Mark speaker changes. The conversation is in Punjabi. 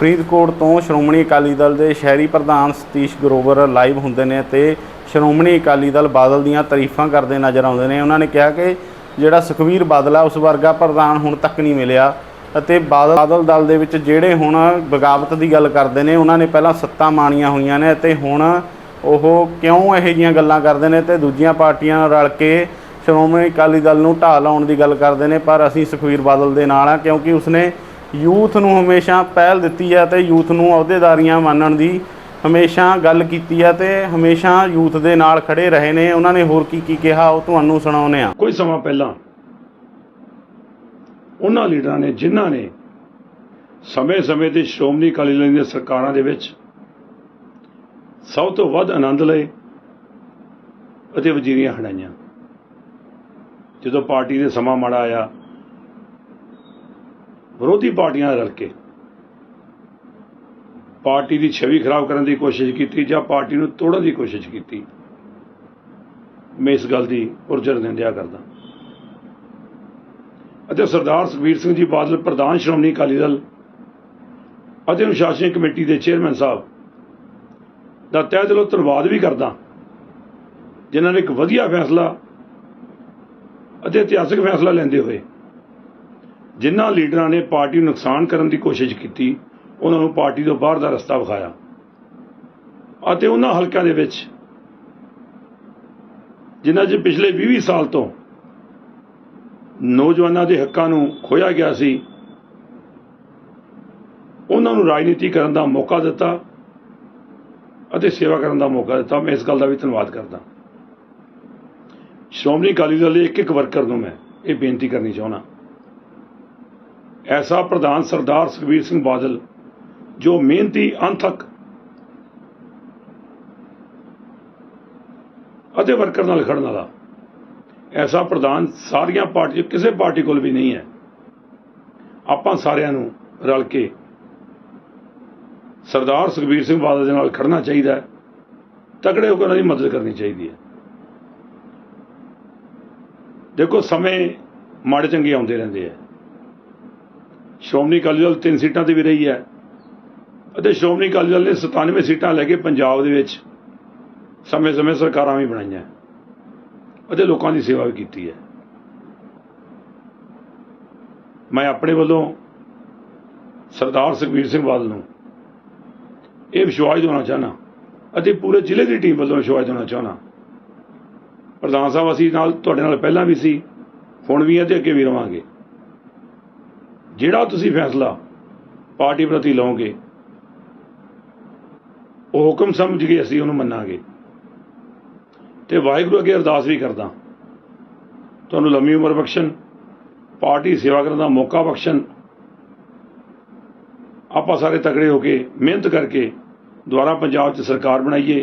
Speaker 1: ਫਰੀਦਕੋਟ ਤੋਂ ਸ਼੍ਰੋਮਣੀ ਅਕਾਲੀ ਦਲ ਦੇ ਸ਼ਹਿਰੀ ਪ੍ਰਧਾਨ ਸਤੀਸ਼ ਗਰੋਵਰ ਲਾਈਵ ਹੁੰਦੇ ਨੇ ਤੇ ਸ਼੍ਰੋਮਣੀ ਅਕਾਲੀ ਦਲ ਬਾਦਲ ਦੀਆਂ ਤਾਰੀਫਾਂ ਕਰਦੇ ਨਜ਼ਰ ਆਉਂਦੇ ਨੇ। ਉਹਨਾਂ ਨੇ ਕਿਹਾ ਕਿ ਜਿਹੜਾ ਸੁਖਵੀਰ ਬਾਦਲ ਆ, ਉਸ ਵਰਗਾ ਪ੍ਰਧਾਨ ਹੁਣ ਤੱਕ ਨਹੀਂ ਮਿਲਿਆ ਅਤੇ ਬਾਦਲ ਬਾਦਲ ਦਲ ਦੇ ਵਿੱਚ ਜਿਹੜੇ ਹੁਣ ਬਗਾਵਤ ਦੀ ਗੱਲ ਕਰਦੇ ਨੇ, ਉਹਨਾਂ ਨੇ ਪਹਿਲਾਂ ਸੱਤਾ ਮਾਣੀਆਂ ਹੋਈਆਂ ਨੇ ਅਤੇ ਹੁਣ ਉਹ ਕਿਉਂ ਇਹੋ ਜਿਹੀਆਂ ਗੱਲਾਂ ਕਰਦੇ ਨੇ ਤੇ ਦੂਜੀਆਂ ਪਾਰਟੀਆਂ ਨਾਲ ਰਲ ਕੇ ਸ਼੍ਰੋਮਣੀ ਅਕਾਲੀ ਦਲ ਨੂੰ ਢਾਹ ਲਾਉਣ ਦੀ ਗੱਲ ਕਰਦੇ ਨੇ, ਪਰ ਅਸੀਂ ਸੁਖਵੀਰ ਬਾਦਲ ਦੇ ਨਾਲ ਆ ਕਿਉਂਕਿ ਉਸਨੇ ਯੂਥ ਨੂੰ ਹਮੇਸ਼ਾ ਪਹਿਲ ਦਿੱਤੀ ਹੈ ਤੇ ਯੂਥ ਨੂੰ ਅਹੁਦੇਦਾਰੀਆਂ ਮੰਨਣ ਦੀ ਹਮੇਸ਼ਾ ਗੱਲ ਕੀਤੀ ਹੈ ਤੇ ਹਮੇਸ਼ਾ ਯੂਥ ਦੇ ਨਾਲ ਖੜੇ ਰਹੇ ਨੇ। ਉਹਨਾਂ ਨੇ ਹੋਰ ਕੀ ਕੀ ਕਿਹਾ ਉਹ ਤੁਹਾਨੂੰ ਸੁਣਾਉਂਦੇ ਆ
Speaker 2: ਕੁਝ ਸਮਾਂ ਪਹਿਲਾਂ ਉਹਨਾਂ ਲੀਡਰਾਂ ਨੇ ਜਿਨ੍ਹਾਂ ਨੇ ਸਮੇਂ-ਸਮੇਂ ਤੇ ਸ਼੍ਰੋਮਣੀ ਅਕਾਲੀ ਦਲ ਦੀਆਂ ਸਰਕਾਰਾਂ ਦੇ ਵਿੱਚ ਸਭ ਤੋਂ ਵੱਧ ਆਨੰਦ ਲਏ ਅਤੇ ਵਜ਼ੀਰੀਆਂ ਹੰਡਾਈਆਂ ਜਦੋਂ ਪਾਰਟੀ ਦੇ ਸਮਾਂ ਮਾੜਾ ਆਇਆ ਵਿਰੋਧੀ ਪਾਰਟੀਆਂ ਨਾਲ ਰਲ ਕੇ। ਪਾਰਟੀ ਦੀ ਛਵੀ ਖਰਾਬ ਕਰਨ ਦੀ ਕੋਸ਼ਿਸ਼ ਕੀਤੀ ਜਾਂ ਪਾਰਟੀ ਨੂੰ ਤੋੜਨ ਦੀ ਕੋਸ਼ਿਸ਼ ਕੀਤੀ, ਮੈਂ ਇਸ ਗੱਲ ਦੀ ਉਰਜਰ ਨਿੰਦਿਆ ਕਰਦਾ। ਅਤੇ ਸਰਦਾਰ ਸੁਖਬੀਰ ਸਿੰਘ ਜੀ ਬਾਦਲ, ਪ੍ਰਧਾਨ ਸ਼੍ਰੋਮਣੀ ਅਕਾਲੀ ਦਲ, ਅਤੇ ਅਨੁਸ਼ਾਸਨ ਕਮੇਟੀ ਦੇ ਚੇਅਰਮੈਨ ਸਾਹਿਬ ਦਾ ਤਹਿ ਦਿਲੋਂ ਧੰਨਵਾਦ ਵੀ ਕਰਦਾ, ਜਿਨ੍ਹਾਂ ਨੇ ਇੱਕ ਵਧੀਆ ਫੈਸਲਾ ਅਤੇ ਇਤਿਹਾਸਿਕ ਫੈਸਲਾ ਲੈਂਦੇ ਹੋਏ ਜਿਨ੍ਹਾਂ ਲੀਡਰਾਂ ਨੇ ਪਾਰਟੀ ਨੂੰ ਨੁਕਸਾਨ ਕਰਨ ਦੀ ਕੋਸ਼ਿਸ਼ ਕੀਤੀ, ਉਹਨਾਂ ਨੂੰ ਪਾਰਟੀ ਤੋਂ ਬਾਹਰ ਦਾ ਰਸਤਾ ਵਿਖਾਇਆ। ਅਤੇ ਉਹਨਾਂ ਹਲਕਿਆਂ ਦੇ ਵਿੱਚ, ਜਿਨ੍ਹਾਂ 'ਚ ਪਿਛਲੇ 20 ਸਾਲ ਤੋਂ ਨੌਜਵਾਨਾਂ ਦੇ ਹੱਕਾਂ ਨੂੰ ਖੋਇਆ ਗਿਆ ਸੀ, ਉਹਨਾਂ ਨੂੰ ਰਾਜਨੀਤੀ ਕਰਨ ਦਾ ਮੌਕਾ ਦਿੱਤਾ ਅਤੇ ਸੇਵਾ ਕਰਨ ਦਾ ਮੌਕਾ ਦਿੱਤਾ। ਮੈਂ ਇਸ ਗੱਲ ਦਾ ਵੀ ਧੰਨਵਾਦ ਕਰਦਾ। ਸ਼੍ਰੋਮਣੀ ਅਕਾਲੀ ਦਲ ਦੇ ਇੱਕ ਇੱਕ ਵਰਕਰ ਨੂੰ ਮੈਂ ਇਹ ਬੇਨਤੀ ਕਰਨੀ ਚਾਹੁੰਦਾ। ਐਸਾ ਪ੍ਰਧਾਨ ਸਰਦਾਰ ਸੁਖਬੀਰ ਸਿੰਘ ਬਾਦਲ, ਜੋ ਮਿਹਨਤੀ, ਅਣਥਕ ਅਤੇ ਵਰਕਰ ਨਾਲ ਖੜਨ ਵਾਲਾ। ਐਸਾ ਪ੍ਰਧਾਨ ਸਾਰੀਆਂ ਪਾਰਟੀਆਂ, ਕਿਸੇ ਪਾਰਟੀ ਕੋਲ ਵੀ ਨਹੀਂ ਹੈ। ਆਪਾਂ ਸਾਰਿਆਂ ਨੂੰ ਰਲ ਕੇ ਸਰਦਾਰ ਸੁਖਬੀਰ ਸਿੰਘ ਬਾਦਲ ਦੇ ਨਾਲ ਖੜਨਾ ਚਾਹੀਦਾ ਹੈ। ਤਕੜੇ ਹੋ ਕੇ ਉਹਨਾਂ ਦੀ ਮਦਦ ਕਰਨੀ ਚਾਹੀਦੀ ਹੈ। ਦੇਖੋ, ਸਮੇਂ ਮਾੜੇ ਚੰਗੇ ਆਉਂਦੇ ਰਹਿੰਦੇ ਆ ਸ਼੍ਰੋਮਣੀ ਅਕਾਲੀ ਦਲ ਤਿੰਨ ਸੀਟਾਂ ਤੇ ਵੀ ਰਹੀ ਹੈ ਅਤੇ ਸ਼੍ਰੋਮਣੀ ਅਕਾਲੀ ਦਲ ਨੇ 97 ਸੀਟਾਂ ਲੈ ਕੇ ਪੰਜਾਬ ਦੇ ਵਿੱਚ ਸਮੇਂ-ਸਮੇਂ ਸਰਕਾਰਾਂ ਵੀ ਬਣਾਈਆਂ ਅਤੇ ਲੋਕਾਂ ਦੀ ਸੇਵਾ ਵੀ ਕੀਤੀ ਹੈ। ਮੈਂ ਆਪਣੇ ਵੱਲੋਂ ਸਰਦਾਰ ਸੁਖਬੀਰ ਸਿੰਘ ਬਾਦਲ ਨੂੰ ਇਹ ਵਿਸ਼ਵਾਸ ਦਿਵਾਉਣਾ ਚਾਹਨਾ ਅਤੇ ਪੂਰੇ ਜ਼ਿਲ੍ਹੇ ਦੀ ਟੀਮ ਵੱਲੋਂ ਵਿਸ਼ਵਾਸ ਦਿਵਾਉਣਾ ਚਾਹਨਾ ਪ੍ਰਧਾਨ ਸਾਹਿਬ, ਅਸੀਂ ਨਾਲ ਤੁਹਾਡੇ ਨਾਲ ਪਹਿਲਾਂ ਵੀ ਸੀ, ਹੁਣ ਵੀ ਹੈ ਤੇ ਅੱਗੇ ਵੀ ਰਵਾਂਗੇ। ਜਿਹੜਾ ਤੁਸੀਂ ਫੈਸਲਾ ਪਾਰਟੀ ਪ੍ਰਤੀ ਲਓਗੇ, ਉਹ ਹੁਕਮ ਸਮਝ ਕੇ ਅਸੀਂ ਉਹਨੂੰ ਮੰਨਾਂਗੇ। ਤੇ ਵਾਹਿਗੁਰੂ ਅੱਗੇ ਅਰਦਾਸ ਵੀ ਕਰਦਾ। ਤੁਹਾਨੂੰ ਲੰਮੀ ਉਮਰ ਬਖਸ਼ਣ, ਪਾਰਟੀ ਸੇਵਾ ਕਰਨ ਦਾ ਮੌਕਾ ਬਖਸ਼ਣ, ਆਪਾਂ ਸਾਰੇ ਤਗੜੇ ਹੋ ਕੇ ਮਿਹਨਤ ਕਰਕੇ ਦੁਆਰਾ ਪੰਜਾਬ 'ਚ ਸਰਕਾਰ ਬਣਾਈਏ।